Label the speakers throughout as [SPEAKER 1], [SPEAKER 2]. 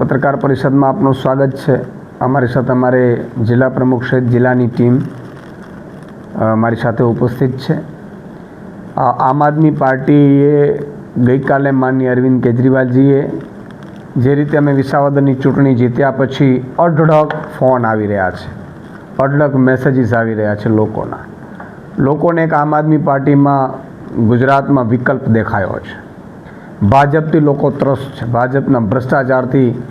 [SPEAKER 1] પત્રકાર પરિષદમાં આપનું સ્વાગત છે. અમારી સાથે અમારે જિલ્લા પ્રમુખ સહિત જિલ્લાની ટીમ મારી સાથે ઉપસ્થિત છે. આમ આદમી પાર્ટીએ ગઈકાલે માનનીય અરવિંદ કેજરીવાલજીએ જે રીતે અમે વિસાવદરની ચૂંટણી જીત્યા પછી અઢળક ફોન આવી રહ્યા છે. અઢળક મેસેજીસ આવી રહ્યા છે લોકોના. લોકોને એક આમ આદમી પાર્ટીમાં ગુજરાતમાં વિકલ્પ દેખાયો છે. ભાજપથી લોકો ત્રસ્ત છે. ભાજપના ભ્રષ્ટાચારથી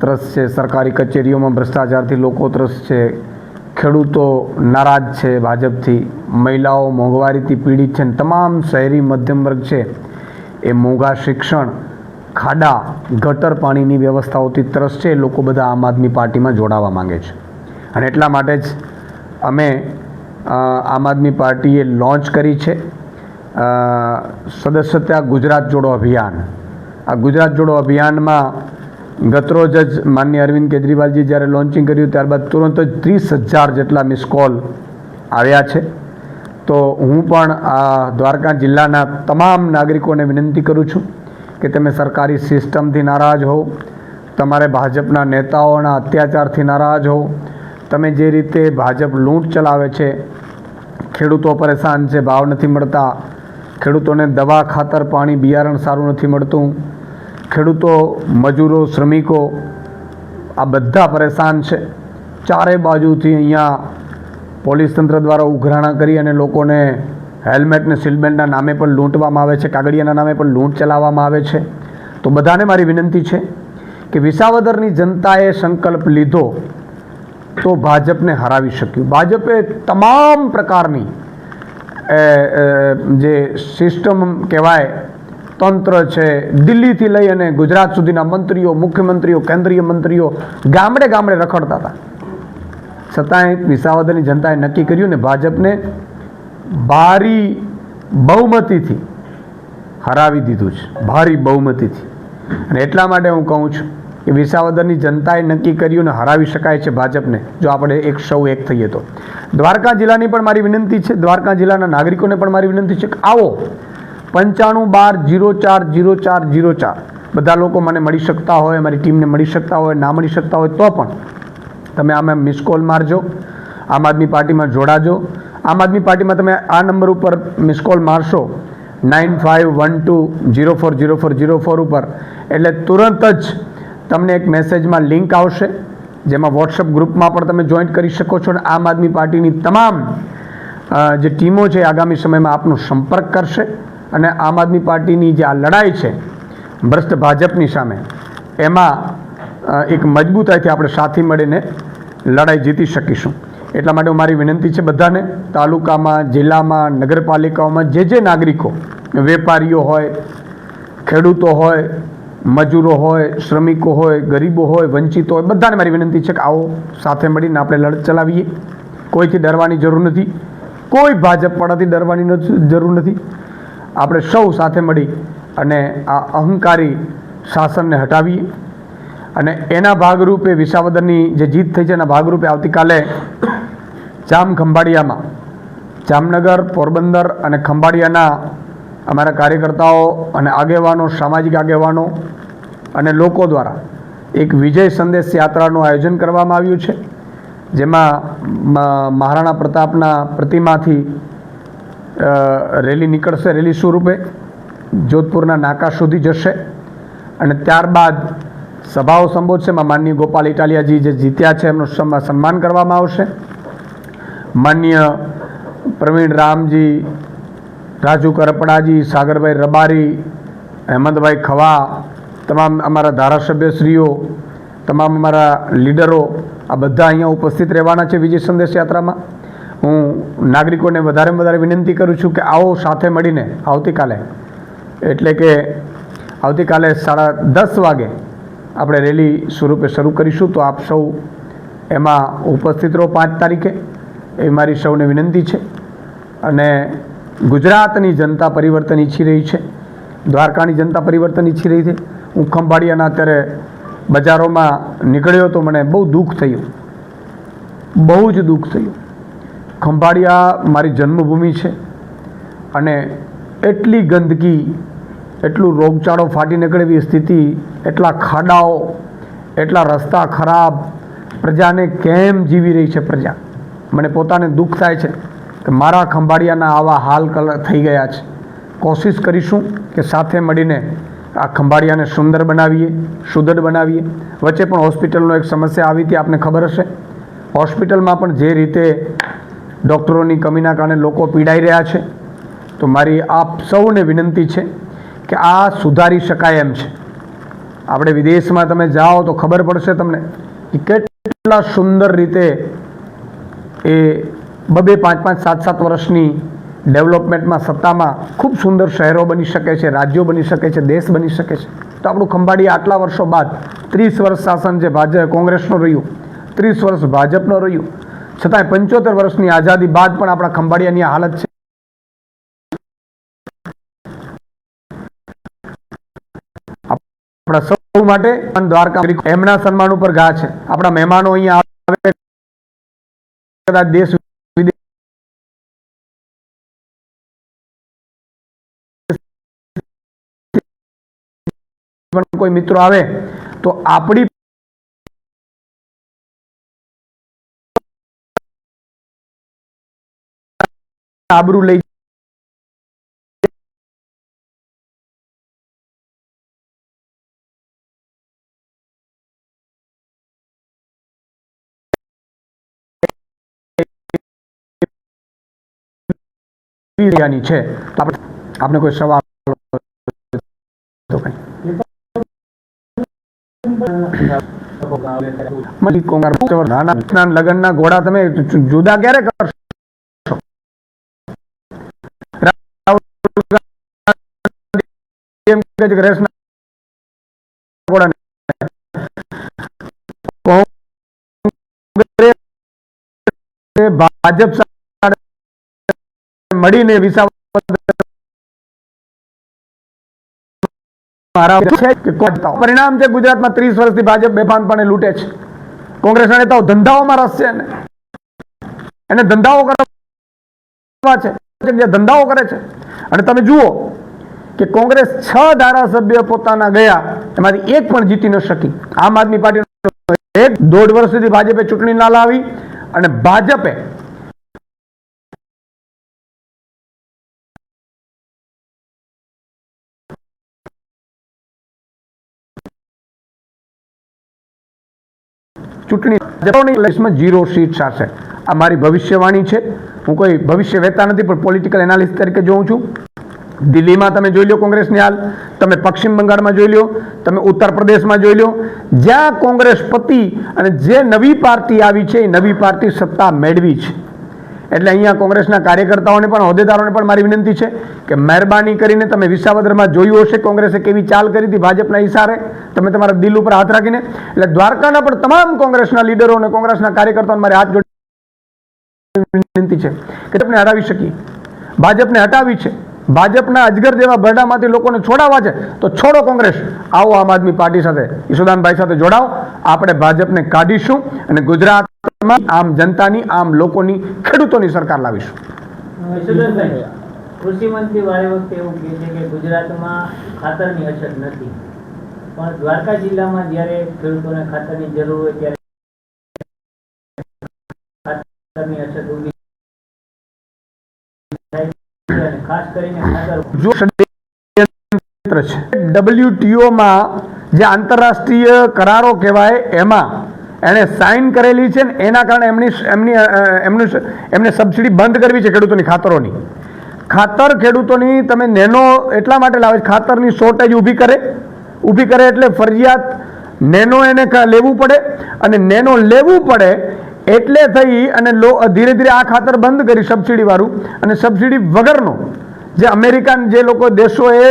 [SPEAKER 1] ત્રસ્ત છે. સરકારી કચેરીઓમાં ભ્રષ્ટાચારથી લોકો ત્રસ્ત છે. ખેડૂતો નારાજ છે ભાજપથી. મહિલાઓ મોંઘવારીથી પીડિત છે. અને તમામ શહેરી મધ્યમ વર્ગ છે. એ મોંઘા શિક્ષણ, ખાડા, ગટર પાણીની વ્યવસ્થાઓથી ત્રસ્ત છે. લોકો બધા આમ આદમી પાર્ટીમાં જોડાવા માંગે છે. અને એટલા માટે જ અમે આમ આદમી પાર્ટીએ લોન્ચ કરી છે. સદસ્યતા ગુજરાત જોડો અભિયાન. આ ગુજરાત જોડો અભિયાનમાં ગતરોજ જ માન્ય અરવિંદ કેજરીવાલજી જ્યારે લોન્ચિંગ કર્યું, ત્યારબાદ તુરંત જ ત્રીસ હજાર જેટલા મિસ કોલ આવ્યા છે. તો હું પણ આ દ્વારકા જિલ્લાના તમામ નાગરિકોને વિનંતી કરું છું કે તમે સરકારી સિસ્ટમથી નારાજ હો તમારે ભાજપના નેતાઓના અત્યાચારથી નારાજ હો તમે જે રીતે ભાજપ લૂંટ ચલાવે છે, ખેડૂતો પરેશાન છે, ભાવ નથી મળતા ખેડૂતોને દવા ખાતર પાણી બિયારણ સારું નથી મળતું. ખેડૂતો, મજૂરો, શ્રમિકો આ બધા પરેશાન છે. ચારે બાજુથી અહીંયા પોલીસ તંત્ર દ્વારા ઉઘરાણા કરી અને લોકોને હેલ્મેટ ને સીલબેન્ડના નામે પણ લૂંટવામાં આવે છે, કાગળિયાના નામે પણ લૂંટ ચલાવવામાં આવે છે. તો બધાને મારી વિનંતી છે કે વિસાવદરની જનતાએ સંકલ્પ લીધો તો ભાજપને હરાવી શક્યું. ભાજપે તમામ પ્રકારની જે સિસ્ટમ કહેવાય, તંત્ર છે, દિલ્હીથી લઈ અને ગુજરાત સુધીના મંત્રીઓ, મુખ્યમંત્રીઓ, કેન્દ્રીય મંત્રીઓ ગામડે ગામડે રખડતા હતા. છતાંય વિસાવદરની જનતાએ નક્કી કર્યું ને ભાજપને ભારી બહુમતીથી હરાવી દીધું છે. ભારી બહુમતીથી. અને એટલા માટે હું કહું છું કે વિસાવદરની જનતાએ નક્કી કર્યું ને હરાવી શકાય છે ભાજપને. જો આપણે એક સૌ એક થઈએ તો. દ્વારકા જિલ્લાની પણ મારી વિનંતી છે. દ્વારકા જિલ્લાના નાગરિકોને પણ મારી વિનંતી છે કે આવો. પંચાણું બાર જીરો ચાર જીરો ચાર જીરો ચાર. બધા લોકો મને મળી શકતા હોય, મારી ટીમને મળી શકતા હોય, ના મળી શકતા હોય તો પણ તમે આમે મિસ કોલ મારજો. આમ આદમી પાર્ટીમાં જોડાજો. આમ આદમી પાર્ટીમાં તમે આ નંબર ઉપર miss call મારશો. Nine five one two zero four zero four zero four ઉપર. એટલે તુરંત જ તમને એક મેસેજમાં લિંક આવશે, જેમાં વોટ્સઅપ ગ્રુપમાં પણ તમે જોઈન્ટ કરી શકો છો અને આમ આદમી પાર્ટીની તમામ જે ટીમો છે આગામી સમયમાં આપનો સંપર્ક કરશે અને આમ આદમી પાર્ટીની જે આ લડાઈ છે, ભ્રષ્ટ ભાજપની સામે, એમાં એક મજબૂતાઈથી આપણે સાથી મળીને લડાઈ જીતી શકીશું. એટલા માટે મારી વિનંતી છે બધાને, તાલુકામાં, જિલ્લામાં, નગરપાલિકાઓમાં જે જે નાગરિકો, વેપારીઓ હોય, ખેડૂતો હોય મજૂરો હોય, શ્રમિકો હોય, ગરીબો હોય, વંચિતો હોય, બધાને મારી વિનંતી છે કે આવો સાથે મળીને આપણે લડત ચલાવીએ. કોઈથી ડરવાની જરૂર નથી. કોઈ ભાજપ ભાજપવાળાથી ડરવાની જરૂર નથી. આપણે સૌ સાથે મળી અને આ અહંકારી શાસનને હટાવીએ. અને એના ભાગરૂપે વિસાવદરની જે જીત થઈ છે, એના ભાગરૂપે આવતીકાલે જામ ખંભાળિયામાં જામનગર, પોરબંદર અને ખંભાળિયાના અમારા કાર્યકર્તાઓ અને આગેવાનો, સામાજિક આગેવાનો અને લોકો દ્વારા એક વિજય સંદેશ યાત્રાનું આયોજન કરવામાં આવ્યું છે, જેમાં મહારાણા પ્રતાપના પ્રતિમાથી રેલી નીકળશે રેલી સ્વરૂપે, જોધપુરના નાકા સુધી જશે અને ત્યારબાદ સભાઓ સંબોધશે. એમાં માનનીય ગોપાલ ઇટાલિયાજી જે જીત્યા છે, એમનું સન્મા- સન્માન કરવામાં આવશે. માનનીય પ્રવીણ રામજી રાજુ કરપડાજી, સાગરભાઈ રબારી અહેમદભાઈ ખવા, તમામ અમારા ધારાસભ્યશ્રીઓ, તમામ અમારા લીડરો, આ બધા અહીંયા ઉપસ્થિત રહેવાના છે વિજય સંદેશ યાત્રામાં. હું નાગરિકોને વધારેમાં વધારે વિનંતી કરું છું કે આવો સાથે મળીને આવતીકાલે, એટલે કે આવતીકાલે સાડા દસ વાગે આપણે રેલી સ્વરૂપે શરૂ કરીશું, તો આપ સૌ એમાં ઉપસ્થિત રહો પાંચ તારીખે. એ મારી સૌને વિનંતી છે. અને ગુજરાતની જનતા પરિવર્તન ઈચ્છી રહી છે. દ્વારકાની જનતા પરિવર્તન ઈચ્છી રહી છે. હું ખંભાળિયાના અત્યારે બજારોમાં નીકળ્યો તો મને બહુ દુઃખ થયું. બહુ જ દુઃખ થયું. ખંભાળિયા મારી જન્મભૂમિ છે અને એટલી ગંદકી, એટલું રોગચાળો ફાટી નીકળે સ્થિતિ, એટલા ખાડાઓ, એટલા રસ્તા ખરાબ, પ્રજાને કેમ જીવી રહી છે પ્રજા? મને પોતાને દુઃખ થાય છે. મારા ખંભાળિયાના આવા હાલ કલર થઈ ગયા છે. કોશિશ કરીશું કે સાથે મળીને આ ખંભાળિયાને સુંદર બનાવીએ, સુદૃઢ બનાવીએ. વચ્ચે પણ હોસ્પિટલનો એક સમસ્યા આવી હતી, આપને ખબર હશે. હોસ્પિટલમાં પણ જે રીતે ડૉક્ટરોની કમીના કારણે લોકો પીડાઈ રહ્યા છે, તો મારી આપ સૌને વિનંતી છે કે આ સુધારી શકાય એમ છે. આપણે વિદેશમાં તમે જાઓ તો ખબર પડશે તમને કે કેટલા સુંદર રીતે એ બબે પાંચ પાંચ સાત સાત વર્ષની ડેવલપમેન્ટમાં સત્તામાં ખૂબ સુંદર શહેરો બની શકે છે, રાજ્યો બની શકે છે, દેશ બની શકે છે. તો આપણું ખંભાળી આટલા વર્ષો બાદ ત્રીસ વર્ષ શાસન જે ભાજપ કોંગ્રેસનું રહ્યું, ત્રીસ વર્ષ ભાજપનું રહ્યું, છતાંય પંચોતેર વર્ષની આઝાદી બાદ પણ આપણા ખંભાળિયાની હાલત છે. આપણા સૌ માટે દ્વારકા એમના સન્માન ઉપર ગા છે. આપણા મહેમાનો અહીંયા આવે. કદાચ દેશ પણ કોઈ મિત્રો આવે તો આપણી આબરૂ લઈ છે. આપણે કોઈ સવાલ તો કંઈ મલી કોંગાર નાના નાના લગ્નના ઘોડા તમે જુદા ક્યારે કરશો? ભાજપ મળીને વિસાવદર મારા કે પરિણામ છે ગુજરાતમાં ત્રીસ વર્ષથી ભાજપ બેફાનપણે લૂંટે છે. કોંગ્રેસના નેતાઓ ધંધાઓમાં રસ છે એને. ધંધાઓ કરવા છે. જે ધંધાઓ કરે છે. અને તમે જુઓ કે કોંગ્રેસ છ ધારાસભ્ય પોતાના ગયા, એમાંથી એક પણ જીતી ન શકી. આમ આદમી પાર્ટી એક દોઢ વર્ષ સુધી ભાજપે ચૂંટણી ના લાવી અને ભાજપે ચૂંટણી લક્ષમાં જીરો સીટ સાથે. આ મારી ભવિષ્યવાણી છે. હું કોઈ ભવિષ્ય વહેતા નથી, પણ પોલિટિકલ એનાલિસ્ટ તરીકે જોઉં છું. દિલ્હીમાં તમે જોઈ લો કોંગ્રેસની હાલ. તમે પશ્ચિમ બંગાળમાં જોઈ લો તમે ઉત્તર પ્રદેશમાં જોઈ લો જ્યાં કોંગ્રેસ પતિ અને જે નવી પાર્ટી આવી છે, એ નવી પાર્ટી સત્તા મેળવી છે. એટલે અહીંયા કોંગ્રેસના કાર્યકર્તાઓને પણ, હોદ્દેદારોને પણ મારી વિનંતી છે કે મહેરબાની કરીને તમે વિસાવદરમાં જોયું હશે કોંગ્રેસે કેવી ચાલ કરી હતી ભાજપના ઇશારે તમે તમારા દિલ ઉપર હાથ રાખીને, એટલે દ્વારકાના પણ તમામ કોંગ્રેસના લીડરો અને કોંગ્રેસના કાર્યકર્તાઓને મારે હાથ જોડી વિનંતી છે કે તમને હરાવી શકીએ. ભાજપને હટાવી છે. ભાજપના અજગર જેવા બરડામાંથી લોકોને છોડાવવા છે. તો છોડો કોંગ્રેસ. આવો આમ આદમી પાર્ટી સાથે ઈશુદાનભાઈ સાથે જોડાઓ. આપણે ભાજપને કાઢીશું અને ગુજરાતમાં આમ જનતાની આમ લોકોની ખેડૂતોની સરકાર લાવીશું.
[SPEAKER 2] યશોધરભાઈ, કૃષિ મંત્રી વારે વખતે એવું કહે છે કે ગુજરાતમાં ખાતરની અછત નથી. પણ દ્વારકા જિલ્લામાં જ્યારે ખેડૂતોને ખાતરની જરૂર હોય ત્યારે ખાતરની અછત ઊભી ખાસ કરીને ખાતર
[SPEAKER 1] જો છે ડબલ્યુટીઓમાં જે આંતરરાષ્ટ્રીય કરારો કહેવાય એમાં એણે સાઇન કરેલી છે ને એના કારણે એમની એમની એમનું એમને સબસિડી બંધ કરવી છે ખેડૂતોની, ખાતરોની. ખાતર ખેડૂતોની તમે નેનો એટલા માટે લાવે છે, ખાતરની શોર્ટેજ ઊભી કરે. ઊભી કરે એટલે ફરજિયાત નેનો એને લેવું પડે અને નેનો લેવું પડે એટલે થઈ અને લો ધીરે ધીરે આ ખાતર બંધ કરી સબસિડીવાળું અને સબસિડી વગરનો. જે અમેરિકન જે લોકો દેશોએ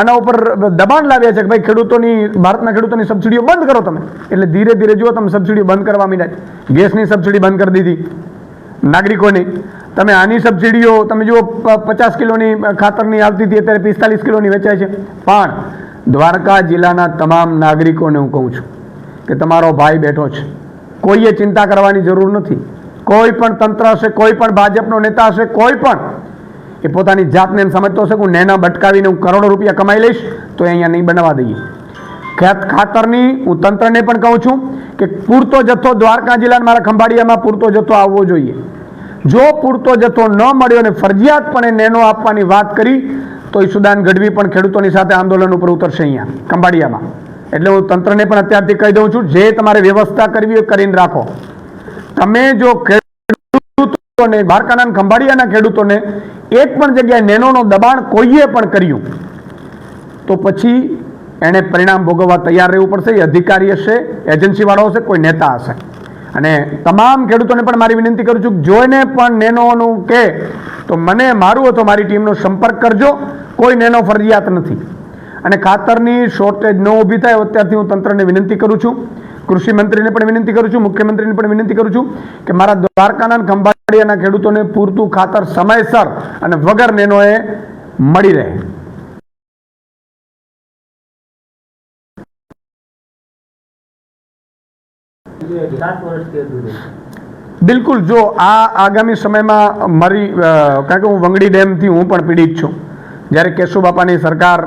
[SPEAKER 1] આના ઉપર દબાણ લાવ્યા છે કે ભાઈ ખેડૂતોની, ભારતના ખેડૂતોની સબસિડીઓ બંધ કરો તમે. એટલે ધીરે ધીરે જુઓ તમે સબસિડીઓ બંધ કરવા માંડ્યા ગેસની સબસિડી બંધ કરી દીધી. નાગરિકોની. તમે આની સબસિડીઓ તમે જુઓ પચાસ કિલોની ખાતરની આવતી હતી, અત્યારે પિસ્તાલીસ કિલોની વેચાય છે. પણ દ્વારકા જિલ્લાના તમામ નાગરિકોને હું કહું છું કે તમારો ભાઈ બેઠો છે. કોઈએ ચિંતા કરવાની જરૂર નથી. કોઈ પણ તંત્ર હશે, કોઈ પણ ભાજપનો નેતા હશે, કોઈ પણ એ પોતાની જાતને એમ સમજતો હશે કે હું નેના બટકાવીને હું કરોડો રૂપિયા કમાઈ લઈશ, તો અહીંયા નહીં બનાવવા દઈએ. ખેત ખાતરની હું તંત્રને પણ કહું છું કે પૂરતો જથ્થો દ્વારકા જિલ્લાના મારા ખંભાળિયામાં પૂરતો જથ્થો આવવો જોઈએ. જો પૂરતો જથ્થો ન મળ્યો અને ફરજિયાતપણે નેનો આપવાની વાત કરી, તો ઈસુદાન ગઢવી પણ ખેડૂતોની સાથે આંદોલન ઉપર ઉતરશે અહીંયા, ખંભાળિયામાં. એટલે હું તંત્રને પણ અત્યારથી કહી દઉં છું, જે તમારે વ્યવસ્થા કરવી હોય કરીને રાખો. તમે જો ખેડૂતોને અને ખંભાળિયાના ખેડૂતોને એક પણ જગ્યાએ નેનોનો દબાણ કોઈએ પણ કર્યું? તો પછી એણે પરિણામ ભોગવવા તૈયાર રહેવું પડશે, એ અધિકારી હશે, એજન્સીવાળો હશે, કોઈ નેતા હશે. અને તમામ ખેડૂતોને પણ મારી વિનંતી કરું છું, જોઈને પણ નેનોનું કે, તો મને, મારું અથવા મારી ટીમનો સંપર્ક કરજો, કોઈ નેનો ફરજિયાત નથી. અને ખાતરની શોર્ટેજ ન ઊભી થાય, અત્યારથી હું તંત્રને વિનંતી કરું છું કૃષિ મંત્રીને પણ વિનંતી કરું છું, મુખ્યમંત્રીને પણ વિનંતી કરું છું કે મારા દ્વારકાના ખંભાળિયાના ખેડૂતોને પૂરતું ખાતર સમયસર અને વગર નેનોએ મળી રહે. બિલકુલ, જો આ આગામી સમયમાં મારી કારણ કે હું વંગડી ડેમથી હું પણ પીડિત છું, જ્યારે કેશુબાપાની સરકાર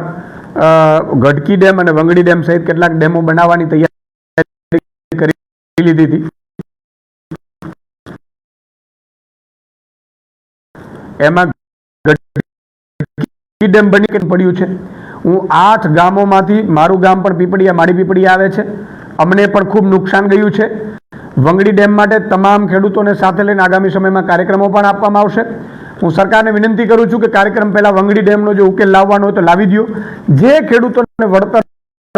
[SPEAKER 1] ગઢકી ડેમ અને વંગડી ડેમ સહિત કેટલાક ડેમો બનાવવાની તૈયારી લીધી હતી. એમાં પડ્યું છે? હું આઠ ગામોમાંથી, મારું ગામ પણ પીપળિયા માડી પીપળિયા આવે છે. અમને પણ ખૂબ નુકસાન ગયું છે. વંગડી ડેમ માટે તમામ ખેડૂતોને સાથે લઈને આગામી સમયમાં કાર્યક્રમો પણ આપવામાં આવશે. હું સરકારને વિનંતી કરું છું કે કાર્યક્રમ પહેલા વંગડી ડેમનો જો ઉકેલ લાવવાનો હોય તો લાવી દો જે ખેડૂતોને વળતર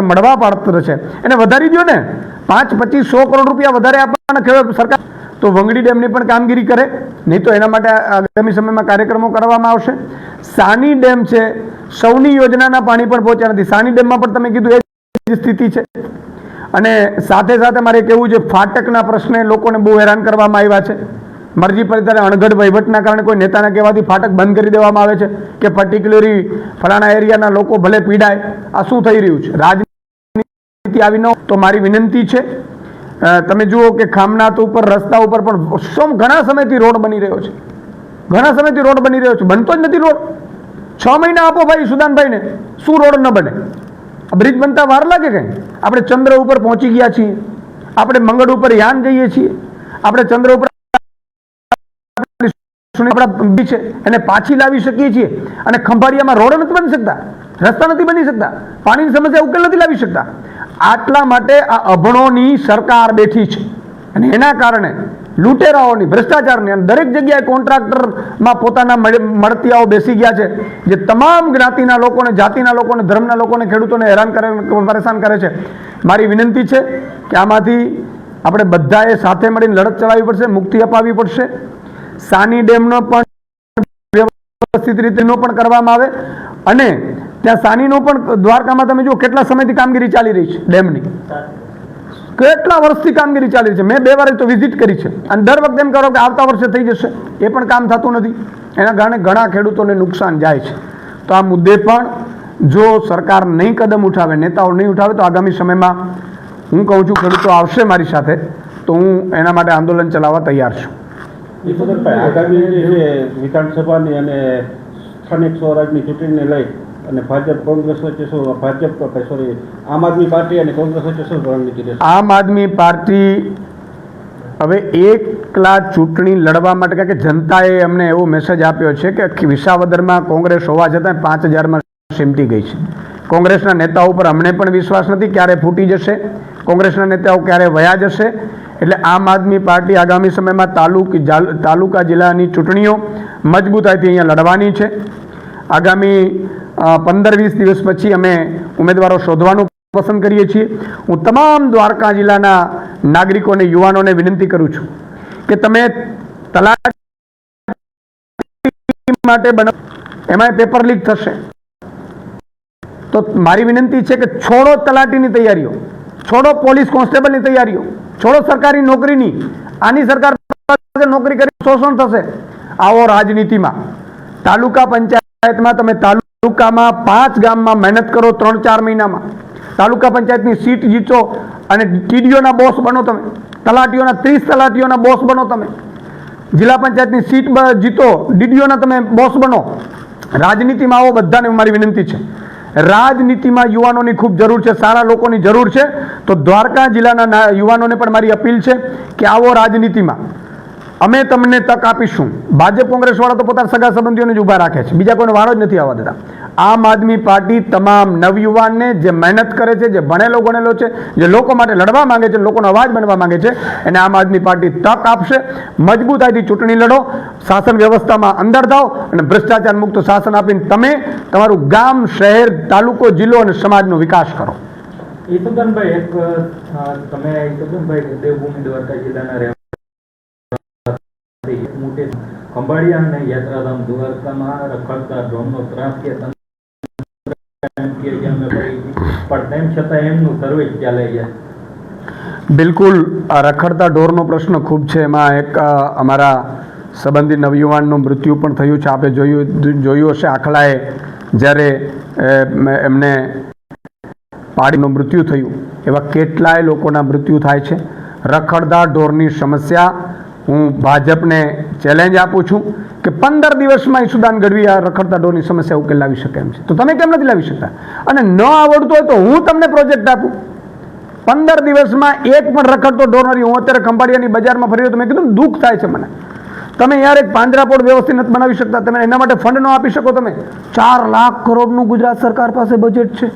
[SPEAKER 1] મળવા પાત્ર છે એને વધારી દો ને પાંચ, પચીસ, સો કરોડ રૂપિયા વધારે આપવાના સરકાર. તો વંગડી ડેમની પણ કામગીરી કરે. નહીં તો એના માટે આગામી સમયમાં કાર્યક્રમો કરવામાં આવશે. સાની ડેમ છે. સૌની યોજનાના પાણી પણ પહોંચ્યા નથી. સાની ડેમમાં પણ તમે કીધું એ સ્થિતિ છે. અને સાથે સાથે મારે કહેવું છે, ફાટકના પ્રશ્ને લોકોને બહુ હેરાન કરવામાં આવ્યા છે. મરજી પર ત્યારે અણઘડ વહીવટના કારણે કોઈ નેતાના કહેવાથી ફાટક બંધ કરી દેવામાં આવે છે કે પર્ટિક્યુલરી ફલાણા એરિયાના લોકો ભલે પીડાય. આ શું થઈ રહ્યું છે? રાજનીતિ આવી ન તો મારી વિનંતી છે તમે જુઓ કે ખામનાથ ઉપર, રસ્તા ઉપર પણ સોમ ઘણા સમયથી રોડ બની રહ્યો છે. ઘણા સમયથી રોડ બની રહ્યો છે. બનતો જ નથી રોડ. છ મહિના આપો ભાઈ સુદાનભાઈને, શું રોડ ન બને? બ્રિજ બનતા વાર લાગે કંઈ આપણે ચંદ્ર ઉપર પહોંચી ગયા છીએ. આપણે મંગળ ઉપર યાન જઈએ છીએ. આપણે ચંદ્ર ઉપર આપણા છે, એને પાછી લાવી શકીએ છીએ. અને ખંભાળિયામાં રોડ નથી બની શકતા. રસ્તા નથી બની શકતા. પાણીની સમસ્યા ઉકેલ નથી લાવી શકતા. આટલા માટે આ અભણોની સરકાર બેઠી છે. અને એના કારણે લૂંટેરાઓની, ભ્રષ્ટાચારની અને દરેક જગ્યાએ કોન્ટ્રાક્ટરમાં પોતાના મળ- મળતિયાઓ બેસી ગયા છે, જે તમામ જ્ઞાતિના લોકોને, જાતિના લોકોને, ધર્મના લોકોને, ખેડૂતોને હેરાન કરે, પરેશાન કરે છે. મારી વિનંતી છે કે આમાંથી આપણે બધાએ સાથે મળીને લડત ચલાવવી પડશે, મુક્તિ અપાવવી પડશે. સાની ડેમનો પણ વ્યવસ્થિત રીતે નો પણ કરવામાં આવે. અને ત્યાં સાનીનો પણ દ્વારકામાં તમે જુઓ કેટલા સમયથી કામગીરી ચાલી રહી છે ડેમની. કેટલા વર્ષથી કામગીરી ચાલી રહી છે? મેં બે વાર તો વિઝિટ કરી છે. અને દર વખતે એમ કરો કે આવતા વર્ષે થઈ જશે. એ પણ કામ થતું નથી. એના કારણે ઘણા ખેડૂતોને નુકસાન જાય છે. તો આ મુદ્દે પણ જો સરકાર નહીં કદમ ઉઠાવે નેતાઓ નહીં ઉઠાવે તો આગામી સમયમાં હું કહું છું ખેડૂતો આવશે મારી સાથે તો હું એના માટે આંદોલન ચલાવવા તૈયાર છું.
[SPEAKER 3] આગામી વિધાનસભાની અને સ્થાનિક સ્વરાજની ચૂંટણીને લઈ અને ભાજપ કોંગ્રેસ વચ્ચે શું? ભાજપ સોરી, આમ આદમી પાર્ટી અને કોંગ્રેસ વચ્ચે શું રણનીતિ રહેશે
[SPEAKER 1] આમ આદમી પાર્ટી હવે એકલા ચૂંટણી લડવા માટે, કારણ કે જનતાએ અમને એવો મેસેજ આપ્યો છે કે વિસાવદરમાં કોંગ્રેસ હોવા છતાં પાંચ હજારમાં સીમટી ગઈ છે. કોંગ્રેસના નેતાઓ પર અમને પણ વિશ્વાસ નથી ક્યારે ફૂટી જશે. કોંગ્રેસના નેતાઓ ક્યારે વયા જશે. એટલે આમ આદમી પાર્ટી આગામી સમયમાં તાલુક તાલુકા જિલ્લાની ચૂંટણીઓ મજબૂતાઈથી અહીંયા લડવાની છે. આગામી પંદર વીસ દિવસ પછી અમે ઉમેદવારો શોધવાનું પસંદ કરીએ છીએ. હું તમામ દ્વારકા જિલ્લાના નાગરિકોને યુવાનોને વિનંતી કરું છું કે તમે તલાક માટે બનાવ એમાં પેપર લીક થશે. તો મારી વિનંતી છે કે છોડો તલાટીની તૈયારીઓ, છોડો પોલીસ કોન્સ્ટેબલની તૈયારીઓ, છોડો સરકારી નોકરીની. આની સરકાર નોકરી કરી શોષણ થશે. આવો રાજનીતિમાં, તાલુકા પંચાયતમાં તમે તાલુકામાં પાંચ ગામમાં મહેનત કરો ત્રણ ચાર મહિનામાં. તાલુકા પંચાયતની સીટ જીતો અને ટીડીઓના બોસ બનો તમે. તલાટીઓના, ત્રીસ તલાટીઓના બોસ બનો તમે. જિલ્લા પંચાયતની સીટ જીતો, ડીડીઓના તમે બોસ બનો. રાજનીતિમાં આવો બધાને મારી વિનંતી છે. રાજનીતિમાં યુવાનોની ખૂબ જરૂર છે, સારા લોકોની જરૂર છે. તો દ્વારકા જિલ્લાના યુવાનોને પણ મારી અપીલ છે કે આવો રાજનીતિમાં. અમે તમને તક આપીશું. ભાજપ કોંગ્રેસવાળા તો પોતાના સગા સંબંધીઓને જ ઊભા રાખે છે. બીજા કોઈને વારો જ નથી આવવા દેતા. આમ આદમી પાર્ટી તમામ નવયુવાનને જે મહેનત કરે છે, જે ભણેલો ગણેલો છે, જે લોકો માટે લડવા માંગે છે, લોકોનો અવાજ બનવા માંગે છે, એને આમ આદમી પાર્ટી તક આપશે. મજબૂતાઈથી ચૂંટણી લડો, શાસન વ્યવસ્થામાં અંદર થાઓ અને ભ્રષ્ટાચાર મુક્ત શાસન આપીને તમે તમારું ગામ, શહેર, તાલુકો, જિલ્લો અને સમાજનો વિકાસ કરો.
[SPEAKER 4] ઈસુદાનભાઈ, એક તમે ઈસુદાનભાઈ દેવભૂમિ દ્વારકા જિલ્લાના
[SPEAKER 1] બિલકુલ રખડતા ઢોરનો પ્રશ્ન ખૂબ છે. એમાં એક અમારા સંબંધી નવયુવાનનું મૃત્યુ પણ થયું છે. આપણે જોયું જોયું હશે આખલાએ, જ્યારે એમને પાડીનું મૃત્યુ થયું. એવા કેટલાય લોકોના મૃત્યુ થાય છે. રખડતા ઢોરની સમસ્યા હું ભાજપને ચેલેન્જ આપું છું કે પંદર દિવસમાં ઈસુદાન ગઢવી આ રખડતા ઢોરની સમસ્યા ઉકેલ લાવી શકે એમ છે. તો તમે કેમ નથી લાવી શકતા? અને ન આવડતું હોય તો હું તમને પ્રોજેક્ટ આપું. પંદર દિવસમાં એક પણ રખડતો ઢોર નથી. હું અત્યારે ખંભાળિયાની બજારમાં ફરી તો મેં કીધું દુઃખ થાય છે મને. તમે યાર એક પાંજરાપોળ વ્યવસ્થિત નથી બનાવી શકતા. તમે એના માટે ફંડ ન આપી શકો તમે. ચાર લાખ કરોડનું ગુજરાત સરકાર પાસે બજેટ છે.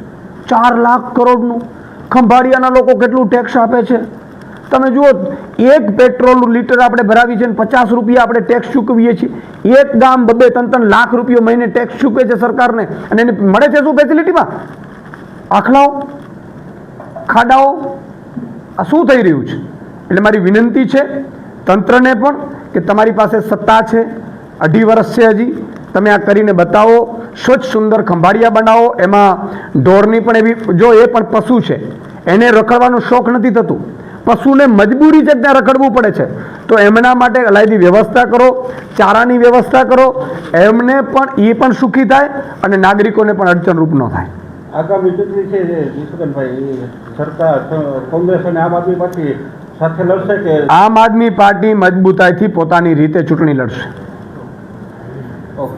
[SPEAKER 1] ચાર લાખ કરોડનું. ખંભાળિયાના લોકો કેટલું ટેક્સ આપે છે? તમે જુઓ, એક પેટ્રોલ લીટર આપણે ભરાવી છે અને પચાસ રૂપિયા આપણે ટેક્સ ચૂકવીએ છીએ. એક ગામ બબે ત્રણ ત્રણ લાખ રૂપિયા મહિને ટેક્સ ચૂકવે છે સરકારને. અને એને મળે છે શું ફેસિલિટીમાં આખલાઓ, ખાડાઓ. આ શું થઈ રહ્યું છે? એટલે મારી વિનંતી છે તંત્રને પણ કે તમારી પાસે સત્તા છે, અઢી વર્ષ છે હજી. તમે આ કરીને બતાવો, સ્વચ્છ સુંદર ખંભાળિયા બનાવો. એમાં ઢોરની પણ એવી, જો એ પણ પશુ છે, એને રખડવાનો શોખ નથી થતું. પશુને મજબૂરી છે ત્યાં રખડવું પડે છે. તો એમના માટે અલાયદી વ્યવસ્થા કરો ચારાની વ્યવસ્થા કરો એમને પણ એ પણ સુખી થાય અને નાગરિકોને પણ અડચણરૂપ ન થાય.
[SPEAKER 3] આગામી ચૂંટણી છે સરકાર કોંગ્રેસ અને આમ આદમી પાર્ટી સાથે લડશે કે?
[SPEAKER 1] આમ આદમી પાર્ટી મજબૂતાઈથી પોતાની રીતે ચૂંટણી લડશે.
[SPEAKER 3] ઓકે.